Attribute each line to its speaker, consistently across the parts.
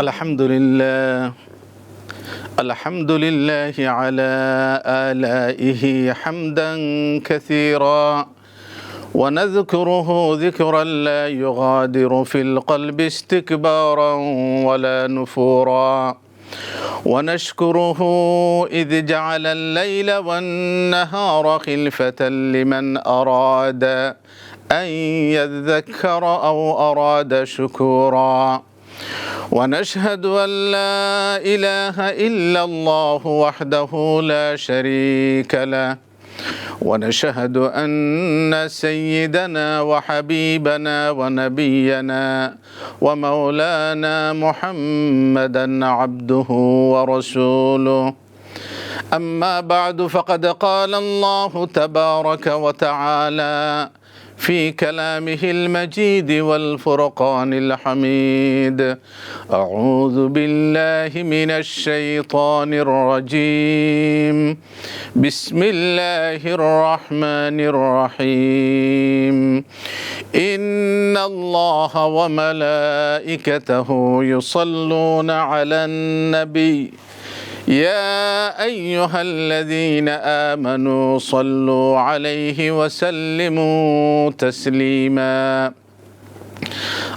Speaker 1: الحمد لله الحمد لله على آلائه حمدا كثيرا ونذكره ذكرا لا يغادر في القلب استكبارا ولا نفورا ونشكره إذ جعل الليل والنهار خلفة لمن أراد أن يذكر أو أراد شكورا. ونشهد أن لا إله إلا الله وحده لا شريك له. ونشهد أن سيدنا وحبيبنا ونبينا ومولانا محمدا عبده ورسوله. أما بعد فقد قال الله تبارك وتعالى في كلامه المجيد والفرقان الحميد. أعوذ بالله من الشيطان الرجيم. بسم الله الرحمن الرحيم. إن الله وملائكته يصلون على النبي. يا أيها الذين آمنوا صلوا عليه وسلموا تسليما.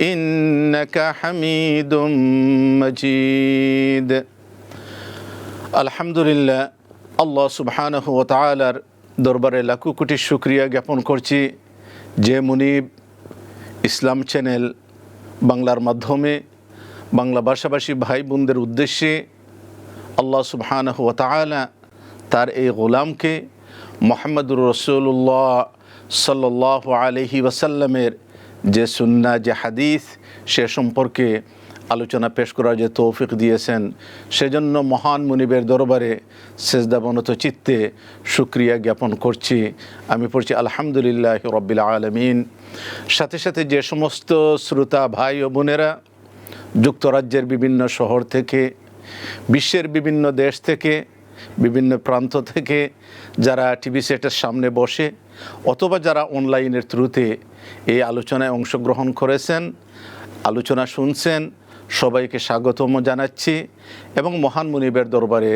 Speaker 1: انك حميد مجيد আলহামদুলিল্লাহ আল্লাহ সুবহানাহু ওয়া তাআলার দরবারে লাখো কোটি শুক্রিয়া জ্ঞাপন করছি যে মুনিব ইসলাম চ্যানেল বাংলার মাধ্যমে বাংলা ভাষাভাষী ভাই বোনদের উদ্দেশ্যে আল্লাহ সুবহানাহু ওয়া তাআলা তার এই গোলামকে মোহাম্মদুর রসুল্লাহ সাল্লাহ আলহি ওয়াসাল্লামের যে সুন্না যে হাদিস, সে সম্পর্কে আলোচনা পেশ করার যে তৌফিক দিয়েছেন, সেজন্য মহান মুনিবের দরবারে সেজদাবনত চিত্তে সুক্রিয়া জ্ঞাপন করছি। আমি পড়ছি, আলহামদুলিল্লাহ রব্বিল আলমিন। সাথে সাথে যে সমস্ত শ্রোতা, ভাই ও বোনেরা, যুক্তরাজ্যের বিভিন্ন শহর থেকে, বিশ্বের বিভিন্ন দেশ থেকে, বিভিন্ন প্রান্ত থেকে, যারা টিভি সেটের সামনে বসে অথবা যারা অনলাইনের থ্রুতে এই আলোচনায় অংশগ্রহণ করেছেন, আলোচনা শুনছেন, সবাইকে স্বাগতম জানাচ্ছি এবং মহান মুনিবের দরবারে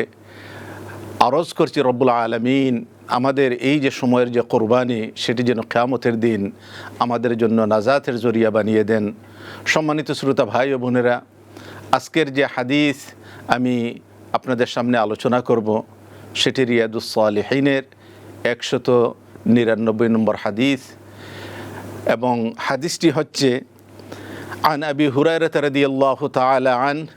Speaker 1: আরজ করছি রব্বুল আলমিন, আমাদের এই যে সময়ের যে কোরবানি, সেটি যেন কেয়ামতের দিন আমাদের জন্য নাজাতের জরিয়া বানিয়ে দেন। সম্মানিত শ্রোতা ভাই ও বোনেরা, আজকের যে হাদিস আমি আপনাদের সামনে আলোচনা করব, সেটি রিয়াদুসালেহিনের একশত নিরানব্বই নম্বর হাদিস এবং হাদিসটি হচ্ছে عن أبي هريرة رضي الله تعالى عنه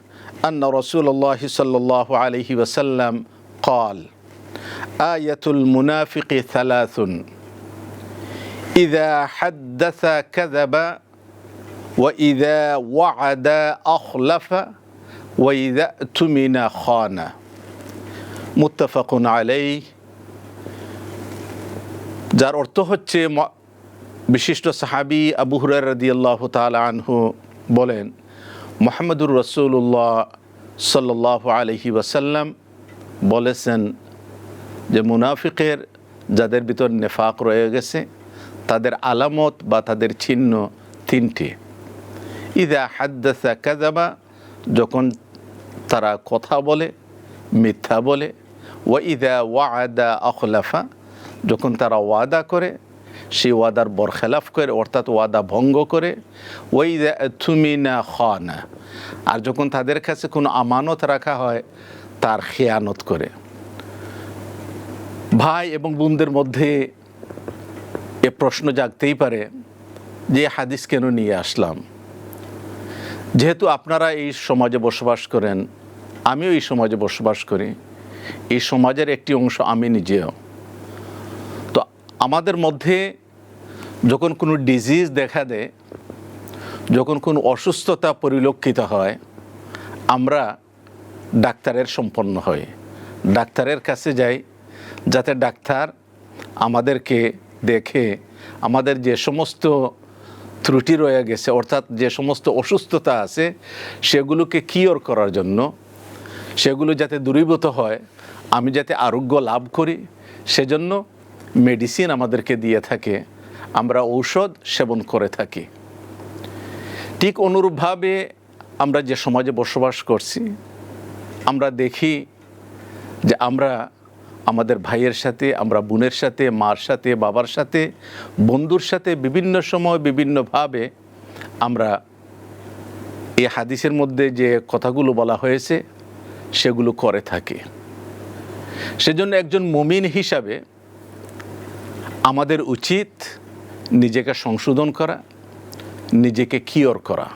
Speaker 1: أن رسول الله صلى الله عليه وسلم قال آية المنافق ثلاث إذا حدث كذب وإذا وعد أخلف وإذا اؤتمن خان متفق عليه যার অর্থ হচ্ছে বিশিষ্ট সাহাবি আবু হুরার রদিয়াল্লাহ তালা আনহু বলেন, মোহাম্মদুর রসুল্লাহ সাল্লাহ আলহি ওয়াসাল্লাম বলেছেন যে, মুনাফিকের যাদের ভিতর নেফাক রয়ে গেছে, তাদের আলামত বা তাদের চিহ্ন তিনটি। ইদা হাদ্দাসা কাজাবা যখন তারা কথা বলে, মিথ্যা বলে ও ইদা ওয়াদা আখলাফা যখন তারা ওয়াদা করে, সেই ওয়াদার বরখেলাফ করে, অর্থাৎ ওয়াদা ভঙ্গ করে ওই থুমিনা খানা, আর যখন তাদের কাছে কোনো আমানত রাখা হয়, তার খেয়ানত করে। ভাই এবং বোনদের মধ্যে এ প্রশ্ন জাগতেই পারে, যে হাদিস কেন নিয়ে আসলাম? যেহেতু আপনারা এই সমাজে বসবাস করেন, আমিও এই সমাজে বসবাস করি, এই সমাজের একটি অংশ আমি নিজেও। আমাদের মধ্যে যখন কোনো ডিজিজ দেখা দেয়, যখন কোনো অসুস্থতা পরিলক্ষিত হয়, আমরা ডাক্তারের সম্পন্ন হই। ডাক্তারের কাছে যাই, যাতে ডাক্তার আমাদেরকে দেখে আমাদের যে সমস্ত ত্রুটি রয়ে গেছে, অর্থাৎ যে সমস্ত অসুস্থতা আছে, সেগুলোকে কিওর করার জন্য, সেগুলো যাতে দূরীভূত হয়, আমি যাতে আরোগ্য লাভ করি, সেজন্য মেডিসিন আমাদেরকে দিয়ে থাকে, আমরা ঔষধ সেবন করে থাকি। ঠিক অনুরূপভাবে আমরা যে সমাজে বসবাস করছি, আমরা দেখি যে আমরা আমাদের ভাইয়ের সাথে, আমরা বোনের সাথে, মার সাথে, বাবার সাথে, বন্ধুর সাথে বিভিন্ন সময় বিভিন্নভাবে আমরা এই হাদিসের মধ্যে যে কথাগুলো বলা হয়েছে, সেগুলো করে থাকি। সেজন্য একজন মুমিন হিসাবে আমাদের উচিত নিজেকে সংশোধন করা, নিজেকে কিওর করা।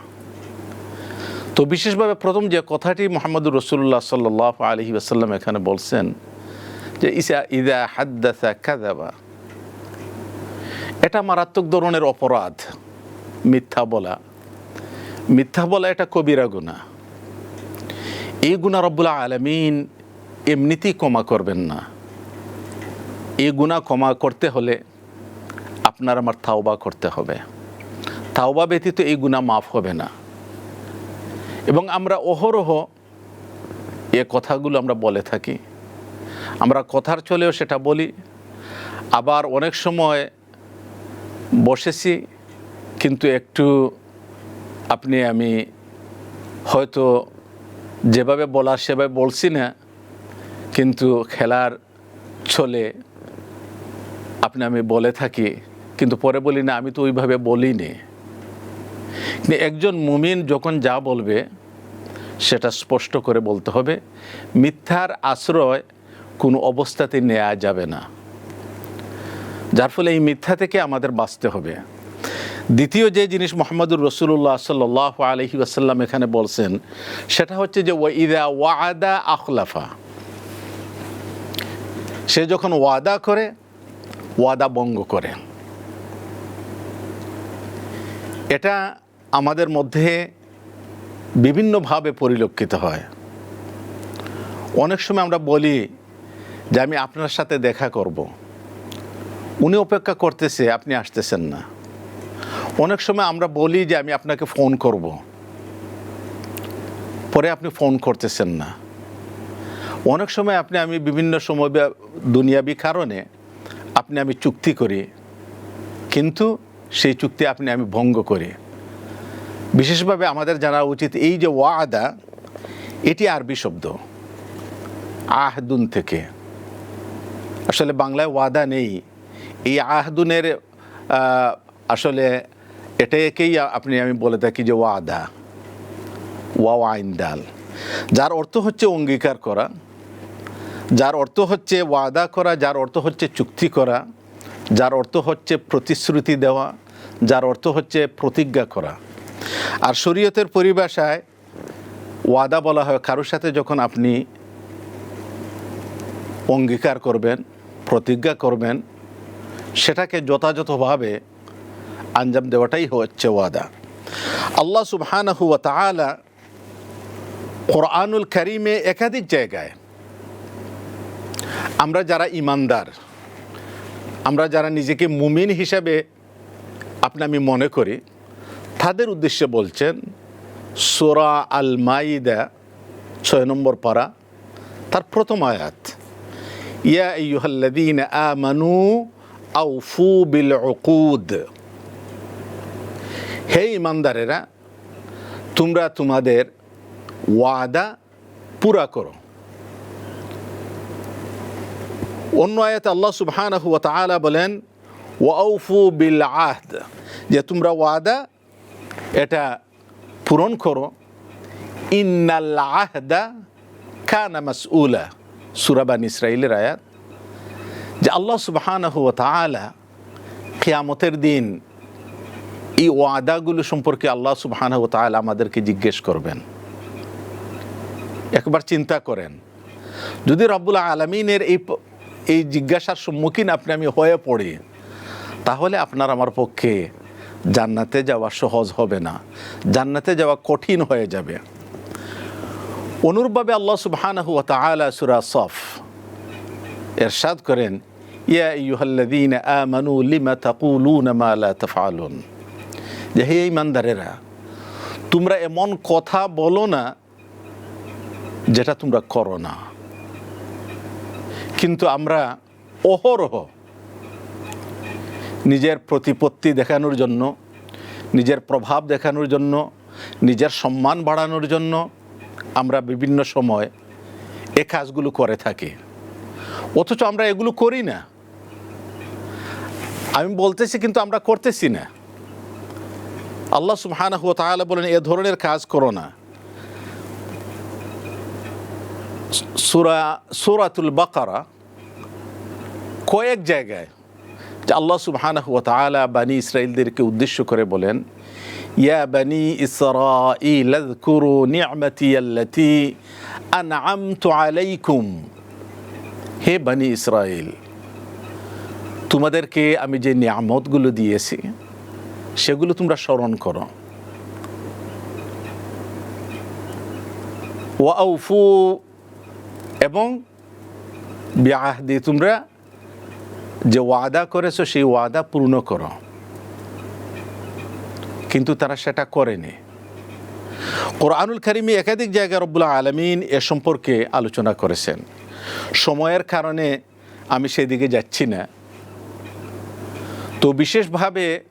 Speaker 1: তো বিশেষভাবে প্রথম যে কথাটি মোহাম্মদুর রসুল্লাহ সাল্লাহ আলহি আসাল্লাম এখানে বলছেন যে, ইসা ইদা কাদাবা এটা মারাত্মক ধরনের অপরাধ, মিথ্যা বলা। মিথ্যা বলা এটা কবিরা গুণা এই গুণা রব্বুল্লাহ আলমিন এমনিতেই ক্ষমা করবেন না। এই গুণা ক্ষমা করতে হলে আপনার আমার তাওবা করতে হবে। তাওবা ব্যতীত এই গুণা মাফ হবে না। এবং আমরা অহরহ এ কথাগুলো আমরা বলে থাকি। আমরা কথার চলেও সেটা বলি। আবার অনেক সময় বসেছি, কিন্তু একটু আপনি, আমি হয়তো যেভাবে বলার সেভাবে বলছি না, কিন্তু খেলার চলে আপনি আমি বলে থাকি, কিন্তু পরে বলি, না, আমি তো ওইভাবে বলিনি। কিন্তু একজন মুমিন যখন যা বলবে, সেটা স্পষ্ট করে বলতে হবে, মিথ্যার আশ্রয় কোনো অবস্থাতে নেওয়া যাবে না। যার ফলে এই মিথ্যা থেকে আমাদের বাঁচতে হবে। দ্বিতীয় যে জিনিস মোহাম্মদুর রসুল্লাহ সাল্লাহ আলহি আসাল্লাম এখানে বলছেন, সেটা হচ্ছে যে ওয়াইদা ওয়াদা আখলাফা। সে যখন ওয়াদা করে ওয়াদা ভঙ্গ করে। এটা আমাদের মধ্যে বিভিন্নভাবে পরিলক্ষিত হয়। অনেক সময় আমরা বলি যে, আমি আপনার সাথে দেখা করব। উনি অপেক্ষা করতেছে, আপনি আসতেছেন না। অনেক সময় আমরা বলি যে, আমি আপনাকে ফোন করব। পরে আপনি ফোন করতেছেন না। অনেক সময় আপনি, আমি বিভিন্ন সময় দুনিয়াবি কারণে আপনি আমি চুক্তি করি কিন্তু সেই চুক্তি আপনি আমি ভঙ্গ করি। বিশেষভাবে আমাদের জানা উচিত এই যে ওয়াদা এটি আরবি শব্দ। আহদুন থেকে। আসলে বাংলায় ওয়াদা নেই। এই আহদুনের আহ, আসলে এটাকেই আপনি আমি বলে থাকি যে ওয়াদা। ওয়া আইন ডাল যার অর্থ হচ্ছে অঙ্গীকার করা। যার অর্থ হচ্ছে ওয়াদা করা, যার অর্থ হচ্ছে চুক্তি করা, যার অর্থ হচ্ছে প্রতিশ্রুতি দেওয়া, যার অর্থ হচ্ছে প্রতিজ্ঞা করা। আর শরীয়তের পরিভাষায় ওয়াদা বলা হয়, কারোর সাথে যখন আপনি অঙ্গীকার করবেন, প্রতিজ্ঞা করবেন, সেটাকে যথাযথভাবে আঞ্জাম দেওয়াটাই হচ্ছে ওয়াদা। আল্লাহ সুবহানাহু ওয়া তাআলা কোরআনুল করিমে একাধিক জায়গায় আমরা যারা ইমানদার, আমরা যারা নিজেকে মুমিন হিসাবে আপনি আমি মনে করি, তাদের উদ্দেশ্যে বলছেন, সোরা আল মাইদা ছয় নম্বর পারা, তার প্রথম আয়াত, ইয়া ইয়ুহাল্লাদিন আমানু আউফু বিল উকুদ হে ইমানদারেরা, তোমরা তোমাদের ওয়াদা পুরা করো। অন্য আয়াতে আল্লাহ সুবহানাহু ওয়া তাআলা বলেন ওয়াউফু বিল আহদ যে তোমরা ওয়াদা এটা পূরণ করো। ইন্নাল আহদা কানা মাসউলা সূরা বানি ইসরাইলের আয়াত। যে আল্লাহ সুবহানাহু ওয়া তাআলা কিয়ামতের দিন এই ওয়াদাগুলো সম্পর্কে আল্লাহ সুবহানাহু ওয়া তাআলা আমাদেরকে জিজ্ঞেস করবেন। একবার চিন্তা করেন। যদি রব্বুল আলমিনের এই এই জিজ্ঞাসার সম্মুখীন আপনি আমি হয়ে পড়ি, তাহলে আপনার আমার পক্ষে জান্নাতে যাওয়া সহজ হবে না। জান্নাতে যাওয়া কঠিন হয়ে যাবে। অনুরূপভাবে আল্লাহ সুবহানাহু ওয়া তাআলা সূরা সফ এরশাদ করেন, ইয়া তাকুলুনা মা যে হে ইমানদারেরা তোমরা এমন কথা বলো না যেটা তোমরা করো না। কিন্তু আমরা অহরহ নিজের প্রতিপত্তি দেখানোর জন্য, নিজের প্রভাব দেখানোর জন্য, নিজের সম্মান বাড়ানোর জন্য আমরা বিভিন্ন সময় এ কাজগুলো করে থাকি। অথচ আমরা এগুলো করি না। আমি বলতেছি কিন্তু আমরা করতেছি না। আল্লাহ সুবহানাহু ওয়া তাহলে বলেন, এ ধরনের কাজ করো না। সুরা সুরাতুল বাকারা কয়েক জায়গায় যে আল্লাহ সুবহানাহু ওয়া তাআলা বানি ইসরাইলদেরকে উদ্দেশ্য করে বলেন, ইয়া বানি নি'মাতি আল্লাতী আন'আমতু আলাইকুম। হে বানি ইসরাইল তোমাদেরকে আমি যে নিয়ামতগুলো দিয়েছি, সেগুলো তোমরা স্মরণ করো। ওয়াউফু এবং বিআহদি, তোমরা যে ওয়াদা করেছ, সেই ওয়াদা পূর্ণ করো। কিন্তু তারা সেটা করেনি। কোরআনুল কারিমি একাধিক জায়গায় রব্বুল আলমিন এ সম্পর্কে আলোচনা করেছেন। সময়ের কারণে আমি সেদিকে যাচ্ছি না। তো বিশেষভাবে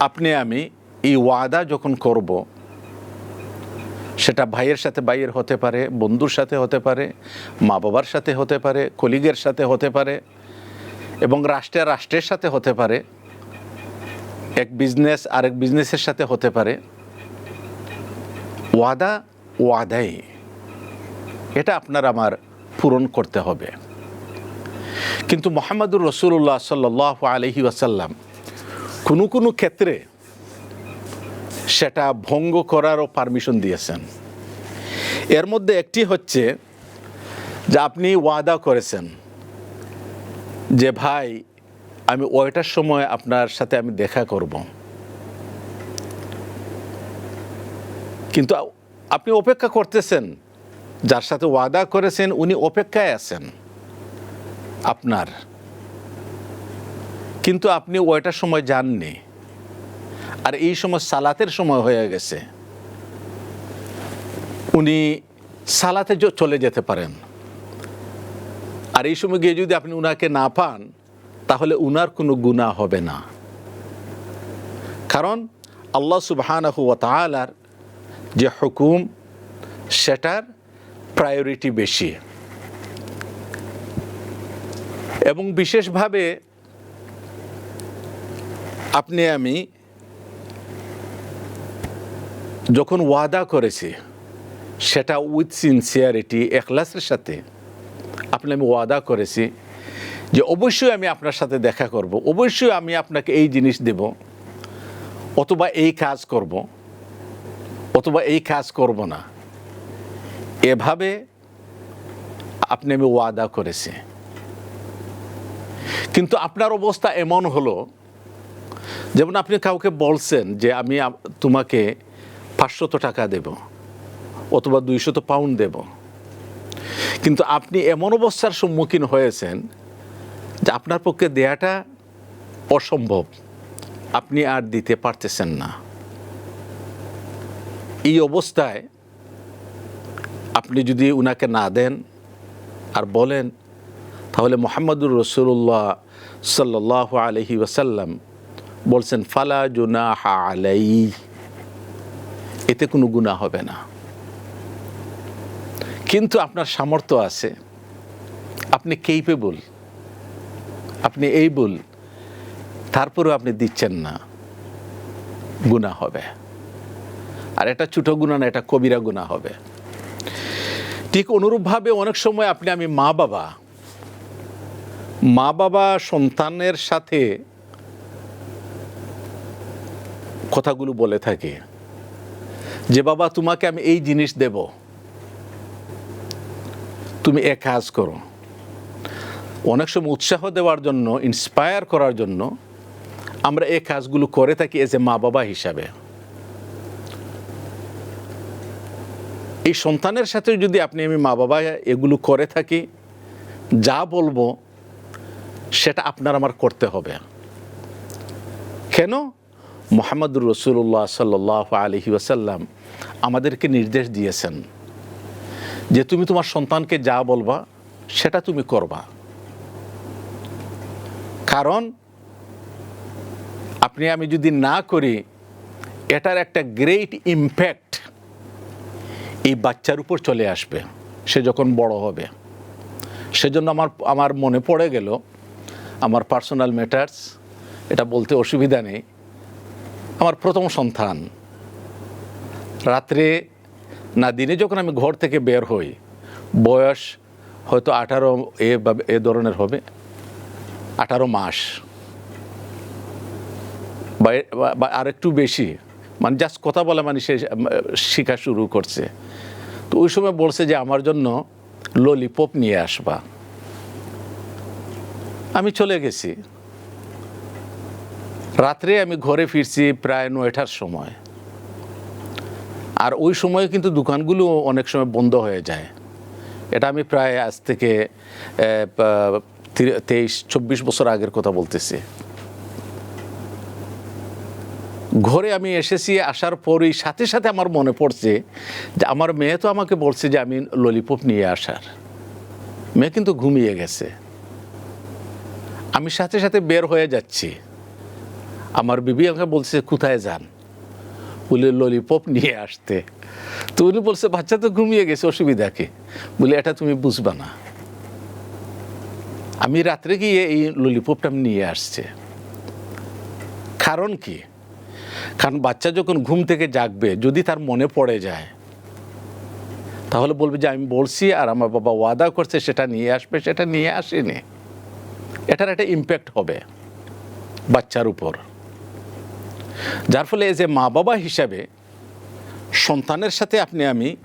Speaker 1: আপনি, আমি এই ওয়াদা যখন করব সেটা ভাইয়ের সাথে ভাইয়ের হতে পারে, বন্ধুর সাথে হতে পারে মা বাবার সাথে হতে পারে, কলিগের সাথে হতে পারে, এবং রাষ্ট্রের রাষ্ট্রের সাথে হতে পারে, এক বিজনেস আরেক বিজনেসের সাথে হতে পারে। ওয়াদা ওয়াদাই। এটা আপনার আমার পূরণ করতে হবে। কিন্তু মোহাম্মদুর রসুল্লাহ সাল্লাহ আলহি ওয়াসাল্লাম কোনো কোনো ক্ষেত্রে সেটা ভঙ্গ করারও পারমিশন দিয়েছেন। এর মধ্যে একটি হচ্ছে যে আপনি ওয়াদা করেছেন যে, ভাই, আমি ওইটার সময় আপনার সাথে আমি দেখা করব। কিন্তু আপনি অপেক্ষা করতেছেন, যার সাথে ওয়াদা করেছেন উনি অপেক্ষায় আছেন আপনার। কিন্তু আপনি ওইটার সময় যাননি। আর এই সময় সালাতের সময় হয়ে গেছে। উনি সালাতে চলে যেতে পারেন। আর এই সময় গিয়ে যদি আপনি উনাকে না পান, তাহলে উনার কোনো গুণা হবে না। কারণ আল্লাহ সুবহানাহু ওয়া তাআলার যে হুকুম, সেটার প্রায়োরিটি বেশি। এবং বিশেষভাবে আপনি আমি যখন ওয়াদা করেছি, সেটা উইথ সিনসিয়ারিটি এখলাসের সাথে, আপনি আমি ওয়াদা করেছি যে অবশ্যই আমি আপনার সাথে দেখা করব, অবশ্যই আমি আপনাকে এই জিনিস দেব, অথবা এই কাজ করব, অথবা এই কাজ করব না। এভাবে আপনি আমি ওয়াদা করেছি। কিন্তু আপনার অবস্থা এমন হলো, যেমন আপনি কাউকে বলছেন যে আমি তোমাকে পাঁচশত টাকা দেব অথবা দুইশত পাউন্ড দেব। কিন্তু আপনি এমন অবস্থার সম্মুখীন হয়েছেন যে আপনার পক্ষে দেয়াটা অসম্ভব। আপনি আর দিতে পারতেছেন না। এই অবস্থায় আপনি যদি উনাকে না দেন আর বলেন, তাহলে মোহাম্মদুর রসুল্লাহ সাল্লাহ আলহি ওয়াসাল্লাম বলছেন, ফালা জুনাহা আলাই এতে কোনো গুণা হবে না। কিন্তু আপনার সামর্থ্য আছে। আপনি কেইপেবল আপনি এই বল তারপরেও আপনি দিচ্ছেন না। গুণা হবে। আর এটা ছোটো গুণা না, এটা কবিরা গুণা হবে। ঠিক অনুরূপভাবে অনেক সময় আপনি, আমি মা বাবা মা বাবা সন্তানের সাথে কথাগুলো বলে থাকে। যে, বাবা, তোমাকে আমি এই জিনিস দেব। তুমি এ কাজ করো। অনেক সময় উৎসাহ দেওয়ার জন্য ইন্সপায়ার করার জন্য আমরা এই কাজগুলো করে থাকি এজ এ মা বাবা হিসাবে। এই সন্তানের সাথে যদি আপনি, আমি মা বাবা এগুলো করে থাকি, যা বলব, সেটা আপনার আমার করতে হবে। কেন? মোহাম্মদুর রসুল্লাহ সাল্লাহ আলহি ওয়াসাল্লাম আমাদেরকে নির্দেশ দিয়েছেন যে তুমি তোমার সন্তানকে যা বলবা, সেটা তুমি করবা। কারণ আপনি আমি যদি না করি, এটার একটা গ্রেট ইম্প্যাক্ট এই বাচ্চার উপর চলে আসবে, সে যখন বড় হবে। সেজন্য আমার আমার মনে পড়ে গেল, আমার পার্সোনাল ম্যাটার্স এটা বলতে অসুবিধা নেই আমার প্রথম সন্তান। রাত্রে না দিনে যখন আমি ঘর থেকে বের হই, বয়স হয়তো আঠারো এ এ ধরনের হবে, আঠারো মাস। বা আর একটু বেশি মানে জাস্ট কথা বলে মানে সে, শেখা শুরু করছে। তো ওই সময় বলছে যে, আমার জন্য ললিপপ নিয়ে আসবা। আমি চলে গেছি। রাত্রে আমি ঘরে ফিরছি প্রায় নয়টার সময়। আর ওই সময়ে কিন্তু দোকানগুলো অনেক সময় বন্ধ হয়ে যায়। এটা আমি প্রায় আজ থেকে তেইশ, চব্বিশ বছর আগের কথা বলতেছি। ঘরে আমি এসেছি, আসার পরই সাথে সাথে আমার মনে পড়ছে যে আমার মেয়ে তো আমাকে বলছে যে আমি ললিপপ নিয়ে আসার। মেয়ে কিন্তু ঘুমিয়ে গেছে। আমি সাথে সাথে বের হয়ে যাচ্ছি। আমার বিবি আমাকে বলছে, কোথায় যান? বলে ললিপপ নিয়ে আসতে। তো উনি বলছে, বাচ্চা তো ঘুমিয়ে গেছে, অসুবিধা কি? বলে, এটা তুমি বুঝবা না। আমি রাত্রে গিয়ে এই ললিপপটা আমি নিয়ে আসছে। কারণ কি? কারণ বাচ্চা যখন ঘুম থেকে জাগবে, যদি তার মনে পড়ে যায়, তাহলে বলবে যে, আমি বলছি আর আমার বাবা ওয়াদা করছে, সেটা নিয়ে আসবে, সেটা নিয়ে আসেনি। এটার একটা ইম্প্যাক্ট হবে বাচ্চার উপর। যার ফলে যে মা বাবা হিসাবে সন্তানের সাথে আপনি, আমি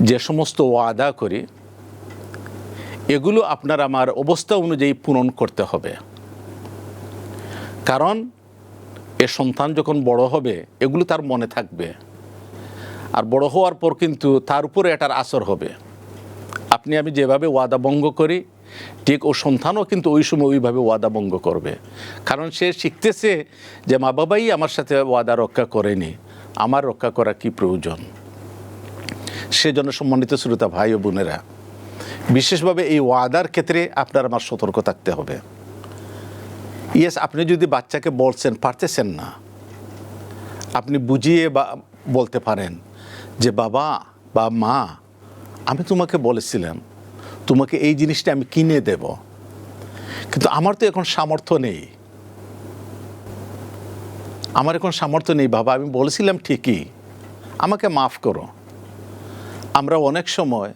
Speaker 1: যে সমস্ত ওয়াদা করি, এগুলো আপনার আমার অবস্থা অনুযায়ী পূরণ করতে হবে। কারণ এ সন্তান যখন বড় হবে, এগুলো তার মনে থাকবে। আর বড় হওয়ার পর কিন্তু তার উপরে এটার আসর হবে। আপনি, আমি যেভাবে ওয়াদা ভঙ্গ করি, ঠিক ও সন্তানও কিন্তু ওই সময় ওইভাবে ওয়াদা ভঙ্গ করবে। কারণ সে শিখতেছে যে মা বাবাই আমার সাথে ওয়াদা রক্ষা করেনি। আমার রক্ষা করা কি প্রয়োজন? সেজন্য সম্মানিত শ্রোতা ভাই ও বোনেরা, বিশেষভাবে এই ওয়াদার ক্ষেত্রে আপনার আমার সতর্ক থাকতে হবে। ইয়েস আপনি যদি বাচ্চাকে বলছেন, পারতেছেন না, আপনি বুঝিয়ে বা বলতে পারেন যে বাবা বা মা আমি তোমাকে বলেছিলাম, তোমাকে এই জিনিসটা আমি কিনে দেব। কিন্তু আমার তো এখন সামর্থ্য নেই। আমার এখন সামর্থ্য নেই, বাবা, আমি বলেছিলাম ঠিকই। আমাকে মাফ করো। আমরা অনেক সময়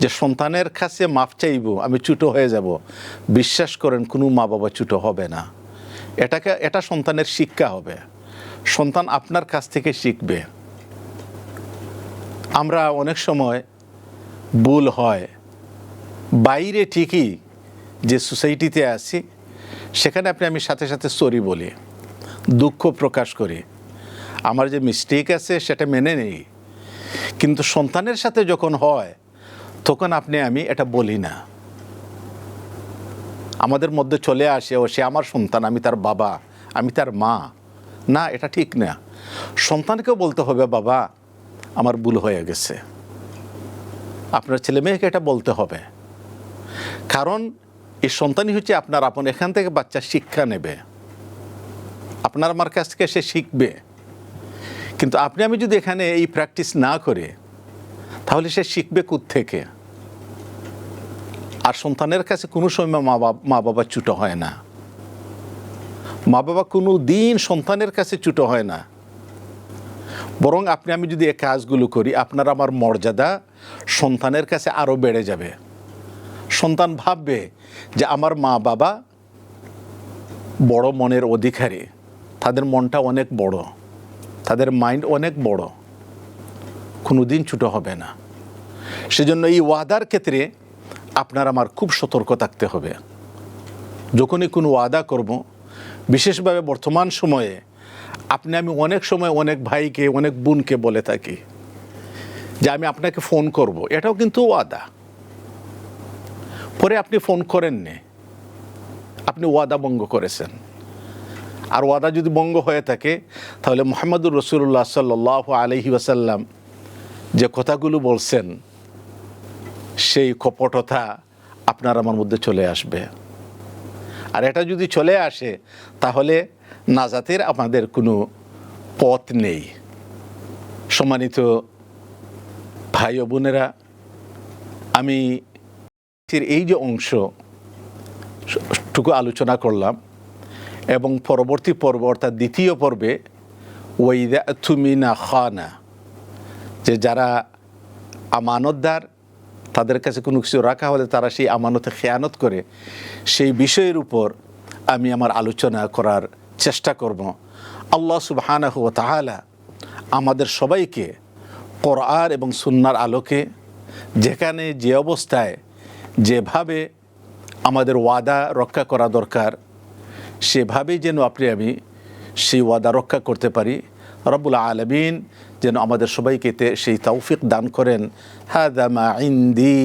Speaker 1: যে সন্তানের কাছে মাফ চাইব, আমি চুটো হয়ে যাব। বিশ্বাস করেন, কোনো মা বাবা ছুটো হবে না। এটাকে, এটা সন্তানের শিক্ষা হবে। সন্তান আপনার কাছ থেকে শিখবে। আমরা অনেক সময় ভুল হয়। বাইরে ঠিকই যে সোসাইটিতে আছি, সেখানে আপনি আমি সাথে সাথে সরি বলি, দুঃখ প্রকাশ করি। আমার যে মিস্টেক আছে সেটা মেনে নেই। কিন্তু সন্তানের সাথে যখন হয়, তখন আপনি আমি এটা বলি না। আমাদের মধ্যে চলে আসে, ও সে আমার সন্তান, আমি তার বাবা, আমি তার মা। না, এটা ঠিক না। সন্তানকেও বলতে হবে, বাবা, আমার ভুল হয়ে গেছে। আপনার ছেলে মেয়েকে এটা বলতে হবে। কারণ এই সন্তানই হচ্ছে আপনার আপন, এখান থেকে বাচ্চা শিক্ষা নেবে। আপনার আমার কাছ থেকে সে শিখবে। কিন্তু আপনি, আমি যদি এখানে এই প্র্যাকটিস না করে, তাহলে সে শিখবে থেকে আর সন্তানের কাছে কোনো সময় মা বাবা মা বাবা চুটো হয় না। মা বাবা কোনো দিন সন্তানের কাছে চুটো হয় না। বরং আপনি, আমি যদি এই কাজগুলো করি, আপনার আমার মর্যাদা সন্তানের কাছে আরও বেড়ে যাবে। সন্তান ভাববে যে আমার মা বাবা বড় মনের অধিকারী। তাদের মনটা অনেক বড়। তাদের মাইন্ড অনেক বড়। কোনো দিন ছুটো হবে না। সেজন্য এই ওয়াদার ক্ষেত্রে আপনার আমার খুব সতর্ক থাকতে হবে। যখনই কোনো ওয়াদা করব, বিশেষভাবে বর্তমান সময়ে, আপনি আমি অনেক সময় অনেক ভাইকে, অনেক বোনকে বলে থাকি। যে আমি আপনাকে ফোন করব, এটাও কিন্তু ওয়াদা। পরে আপনি ফোন করেননি। আপনি ওয়াদা ভঙ্গ করেছেন। আর ওয়াদা যদি ভঙ্গ হয়ে থাকে, তাহলে মোহাম্মদুর রসুল্লাহ সাল্লাহ আলহি ওয়াসাল্লাম যে কথাগুলো বলছেন, সেই কপটতা আপনার আমার মধ্যে চলে আসবে। আর এটা যদি চলে আসে, তাহলে নাজাতের আমাদের কোনো পথ নেই। সম্মানিত ভাই ও বোনেরা, আমি এই যে অংশ টুকু আলোচনা করলাম এবং পরবর্তী পর্ব অর্থাৎ দ্বিতীয় পর্বে ওয়াইদা তুমিনা খানা, যে যারা আমানতদার, তাদের কাছে কোনো কিছু রাখা হলে তারা সেই আমানতে খেয়ানত করে, সেই বিষয়ের উপর আমি আমার আলোচনা করার চেষ্টা করব। আল্লাহ সুবহানাহ ওয়া তাআলা আমাদের সবাইকে কোরআন এবং সুন্নার আলোকে যেখানে যে অবস্থায় যেভাবে আমাদের ওয়াদা রক্ষা করা দরকার, সেভাবেই যেন আপনি আমি সেই ওয়াদা রক্ষা করতে পারি। রব্বুল আলমিন যেন আমাদের সবাইকে সেই তৌফিক দান করেন। হাদামা ইন্দি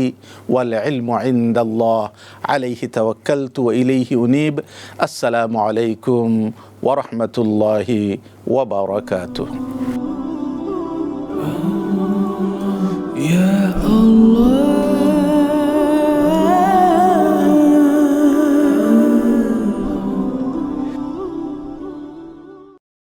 Speaker 1: আলাইহি তাওয়াক্কালতু ওয়া ইলাইহি উনিব। আসসালামু আলাইকুম ওরহমতুল্লাহি রাহমাতুল্লাহি
Speaker 2: Ya Allah.